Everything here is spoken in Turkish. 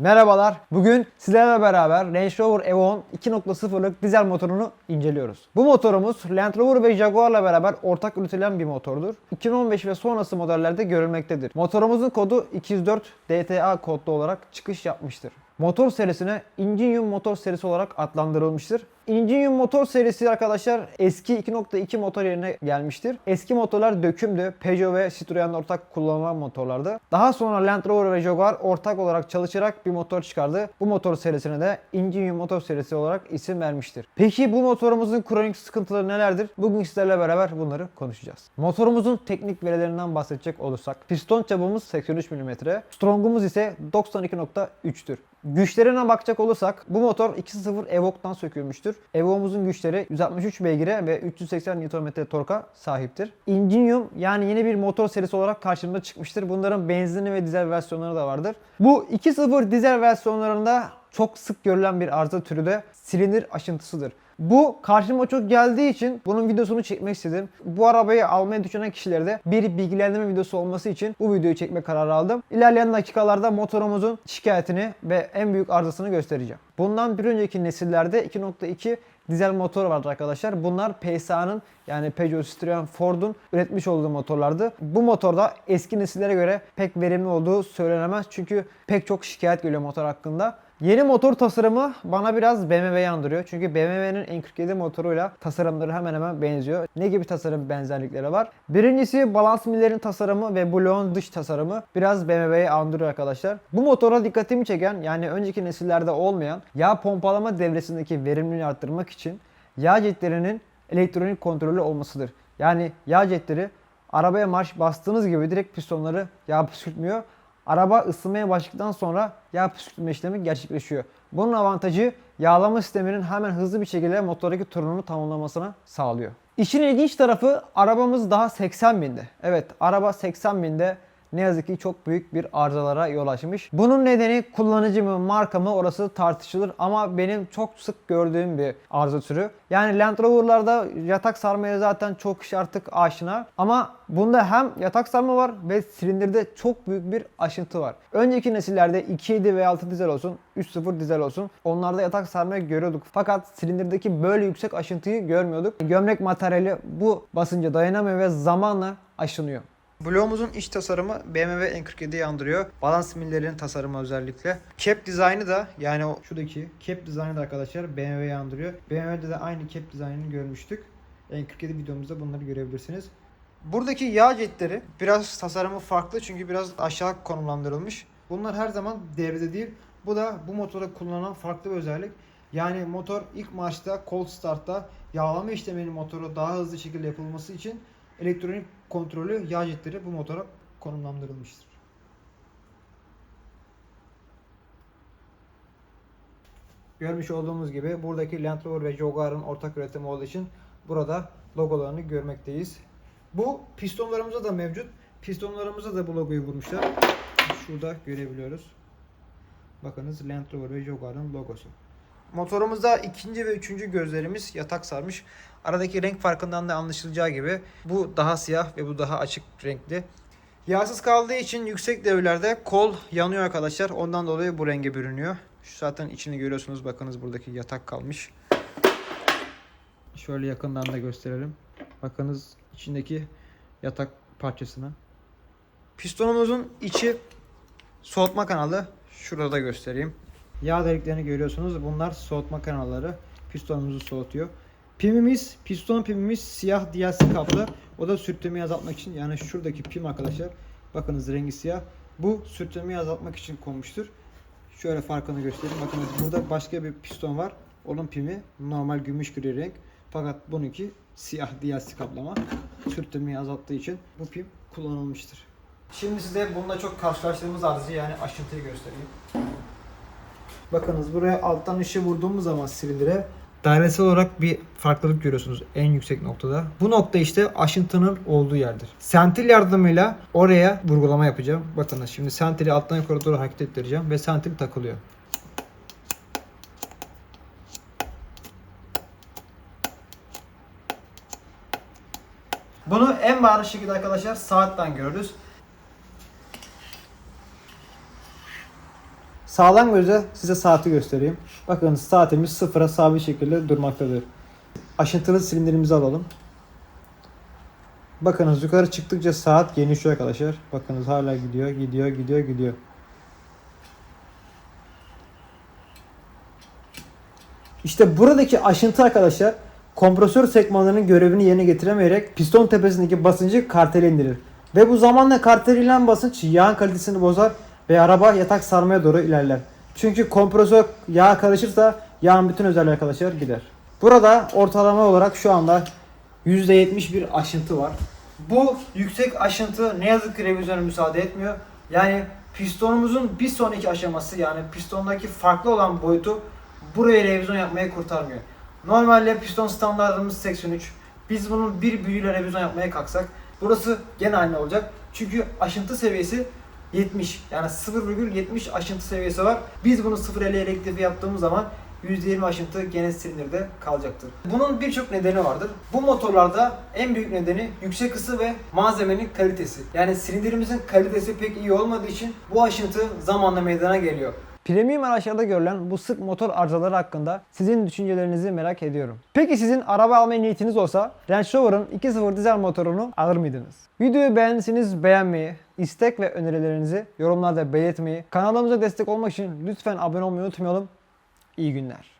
Merhabalar. Bugün sizlerle beraber Range Rover Evo'nun 2.0'lık dizel motorunu inceliyoruz. Bu motorumuz Land Rover ve Jaguar'la beraber ortak üretilen bir motordur. 2015 ve sonrası modellerde görülmektedir. Motorumuzun kodu 204 DTA kodlu olarak çıkış yapmıştır. Motor serisine Ingenium motor serisi olarak adlandırılmıştır. Ingenium motor serisi arkadaşlar eski 2.2 motor yerine gelmiştir. Eski motorlar dökümdü. Peugeot ve Citroen ortak kullanılan motorlardı. Daha sonra Land Rover ve Jaguar ortak olarak çalışarak bir motor çıkardı. Bu motor serisine de Ingenium motor serisi olarak isim vermiştir. Peki bu motorumuzun kronik sıkıntıları nelerdir? Bugün sizlerle beraber bunları konuşacağız. Motorumuzun teknik verilerinden bahsedecek olursak piston çapımız 83 mm, strongumuz ise 92.3'tür. Güçlerine bakacak olursak bu motor 2.0 Evoque'dan sökülmüştür. Evoque'umuzun güçleri 163 beygire ve 380 Nm torka sahiptir. Ingenium yani yeni bir motor serisi olarak karşımıza çıkmıştır. Bunların benzinli ve dizel versiyonları da vardır. Bu 2.0 dizel versiyonlarında çok sık görülen bir arıza türü de silindir aşıntısıdır. Bu karşıma çok geldiği için bunun videosunu çekmek istedim. Bu arabayı almayı düşünen kişilere de bir bilgilendirme videosu olması için bu videoyu çekme kararı aldım. İlerleyen dakikalarda motorumuzun şikayetini ve en büyük arızasını göstereceğim. Bundan bir önceki nesillerde 2.2 dizel motor vardı arkadaşlar. Bunlar PSA'nın yani Peugeot, Citroen, Ford'un üretmiş olduğu motorlardı. Bu motorda eski nesillere göre pek verimli olduğu söylenemez. Çünkü pek çok şikayet geliyor motor hakkında. Yeni motor tasarımı bana biraz BMW'yi andırıyor. Çünkü BMW'nin N47 motoruyla tasarımları hemen hemen benziyor. Ne gibi tasarım benzerlikleri var? Birincisi balans millerin tasarımı ve bloğun dış tasarımı biraz BMW'yi andırıyor arkadaşlar. Bu motora dikkatimi çeken yani önceki nesillerde olmayan yağ pompalama devresindeki verimliliğini arttırmak için yağ jetlerinin elektronik kontrolü olmasıdır. Yani yağ jetleri arabaya marş bastığınız gibi direkt pistonları yağ püskürtmüyor. Araba ısınmaya başladıktan sonra yağ püskürtme işlemi gerçekleşiyor. Bunun avantajı yağlama sisteminin hemen hızlı bir şekilde motordaki turunu tamamlamasına sağlıyor. İşin ilginç tarafı arabamız daha 80 binde. Evet araba 80 binde ne yazık ki çok büyük bir arızalara yol açmış. Bunun nedeni kullanıcı mı marka mı orası tartışılır ama benim çok sık gördüğüm bir arıza türü. Yani Land Rover'larda yatak sarmaya zaten çok kişi artık aşina ama bunda hem yatak sarma var ve silindirde çok büyük bir aşıntı var. Önceki nesillerde 2.7 ve 6 dizel olsun, 3.0 dizel olsun onlarda yatak sarmayı görüyorduk. Fakat silindirdeki böyle yüksek aşıntıyı görmüyorduk. Gömlek materyali bu basınca dayanamıyor ve zamanla aşınıyor. Bloğumuzun iç tasarımı BMW N47'yi andırıyor. Balans millerinin tasarımı özellikle. Cap dizaynı da yani o şuradaki cap dizaynı da arkadaşlar BMW'yi andırıyor. BMW'de de aynı cap dizaynını görmüştük. N47 videomuzda bunları görebilirsiniz. Buradaki yağ jetleri biraz tasarımı farklı çünkü biraz aşağı konumlandırılmış. Bunlar her zaman devrede değil. Bu da bu motora kullanılan farklı bir özellik. Yani motor ilk marşta cold startta yağlama işleminin motoru daha hızlı şekilde yapılması için elektronik kontrolü yağ jetleri bu motora konumlandırılmıştır. Görmüş olduğumuz gibi buradaki Land Rover ve Jaguar'ın ortak üretimi olduğu için burada logolarını görmekteyiz. Bu pistonlarımızda da mevcut. Pistonlarımıza da bu logoyu vurmuşlar. Şurada görebiliyoruz. Bakınız Land Rover ve Jaguar'ın logosu. Motorumuzda ikinci ve üçüncü gözlerimiz yatak sarmış. Aradaki renk farkından da anlaşılacağı gibi bu daha siyah ve bu daha açık renkli. Yağsız kaldığı için yüksek devirlerde kol yanıyor arkadaşlar. Ondan dolayı bu renge bürünüyor. Şu zaten içini görüyorsunuz. Bakınız buradaki yatak kalmış. Şöyle yakından da gösterelim. Bakınız içindeki yatak parçasına. Pistonumuzun içi soğutma kanalı. Şurada da göstereyim. Yağ deliklerini görüyorsunuz. Bunlar soğutma kanalları. Pistonumuzu soğutuyor. Pimimiz, piston pimimiz siyah DLC kaplı. O da sürtünmeyi azaltmak için. Yani şuradaki pim arkadaşlar. Bakınız rengi siyah. Bu sürtünmeyi azaltmak için konmuştur. Şöyle farkını göstereyim. Bakınız burada başka bir piston var. Onun pimi normal gümüş gri renk. Fakat bununki siyah DLC kaplama. Sürtünmeyi azalttığı için bu pim kullanılmıştır. Şimdi size bununla çok karşılaştığımız arızayı yani aşıntıyı göstereyim. Bakınız buraya alttan ışığı vurduğumuz zaman silindire dairesel olarak bir farklılık görüyorsunuz en yüksek noktada. Bu nokta işte aşıntının olduğu yerdir. Sentil yardımıyla oraya vurgulama yapacağım. Bakınız şimdi sentili alttan yukarı doğru hareket ettireceğim ve sentil takılıyor. Bunu en bariz şekilde arkadaşlar saatten görürüz. Sağdan göze size saati göstereyim. Bakın saatimiz sıfıra sabit şekilde durmaktadır. Aşıntılı silindirimizi alalım. Bakınız yukarı çıktıkça saat genişliyor arkadaşlar. Bakınız hala gidiyor, gidiyor, gidiyor, gidiyor. İşte buradaki aşıntı arkadaşlar kompresör sekmanlarının görevini yerine getiremeyerek piston tepesindeki basıncı kartele indirir. Ve bu zamanla kartele inen basınç yağın kalitesini bozar ve araba yatak sarmaya doğru ilerler. Çünkü kompresör yağ karışırsa yağın bütün özelliği arkadaşlar gider. Burada ortalama olarak şu anda %70 bir aşıntı var. Bu yüksek aşıntı ne yazık ki revizyona müsaade etmiyor. Yani pistonumuzun bir sonraki aşaması yani pistondaki farklı olan boyutu buraya revizyon yapmaya kurtarmıyor. Normalde piston standartımız 83. Biz bunun bir büyüyle revizyon yapmaya kalksak burası gene aynı olacak. Çünkü aşıntı seviyesi 70. Yani 0,70 aşıntı seviyesi var. Biz bunu 0 ile elektrifi yaptığımız zaman %20 aşıntı gene silindirde kalacaktır. Bunun birçok nedeni vardır. Bu motorlarda en büyük nedeni yüksek ısı ve malzemenin kalitesi. Yani silindirimizin kalitesi pek iyi olmadığı için bu aşıntı zamanla meydana geliyor. Premium araçlarda görülen bu sık motor arızaları hakkında sizin düşüncelerinizi merak ediyorum. Peki sizin araba almaya niyetiniz olsa Range Rover'ın 2.0 dizel motorunu alır mıydınız? Videoyu beğendiyseniz beğenmeyi, istek ve önerilerinizi yorumlarda belirtmeyi, kanalımıza destek olmak için lütfen abone olmayı unutmayalım. İyi günler.